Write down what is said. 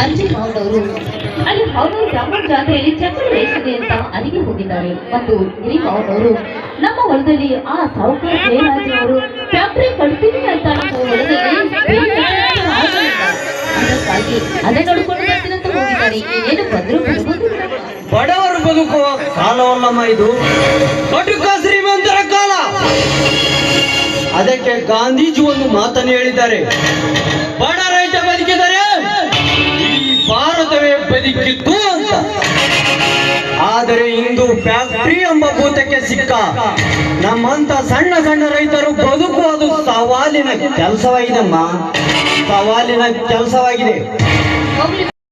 ಅರ್ಜಿ ಮಾವನವರು ಅಲ್ಲಿ ಹೌದೂರು ಬ್ರಾಹ್ಮಣ ಜಾತ್ರೆಯಲ್ಲಿ ಚಪ್ಪಲಿ ರೇಷಿದೆ ಅಂತ ಅಲ್ಲಿಗೆ ಹೋಗಿದ್ದಾರೆ ಮತ್ತು ಗಿರಿ ಮಾವನವರು ನಮ್ಮ ಹೊಲದಲ್ಲಿ ಆ ಸಾವುಕಾರ ಜಯರಾಜ್ ಅವರು ಫ್ಯಾಕ್ಟ್ರಿ ಕಟ್ತೀನಿ ಅಂತ ನಮ್ಮ ಹೊಲದಲ್ಲಿ. ಅದಕ್ಕಾಗಿ ಅದೇ ನೋಡ್ಕೊಂಡು ಬಡವರು ಬದುಕುವ ಕಾಲವಲ್ಲಮ್ಮ ಇದು. ಕಟುಕ ಶ್ರೀಮಂತರ ಕಾಲ. ಅದಕ್ಕೆ ಗಾಂಧೀಜಿ ಒಂದು ಮಾತನ್ನು ಹೇಳಿದ್ದಾರೆ. ಬಡ ರೈತ ಬದುಕಿದರೆ ಭಾರತವೇ ಬದುಕಿತ್ತು ಅಂತ. ಆದರೆ ಇಂದು ಫ್ಯಾಕ್ಟ್ರಿ ಎಂಬ ಭೂತಕ್ಕೆ ಸಿಕ್ಕ ನಮ್ಮಂತ ಸಣ್ಣ ಸಣ್ಣ ರೈತರು ಬದುಕುವುದು ಸವಾಲಿನ ಕೆಲಸವಾಗಿದೆಮ್ಮ ಸವಾಲಿನ ಕೆಲಸವಾಗಿದೆ.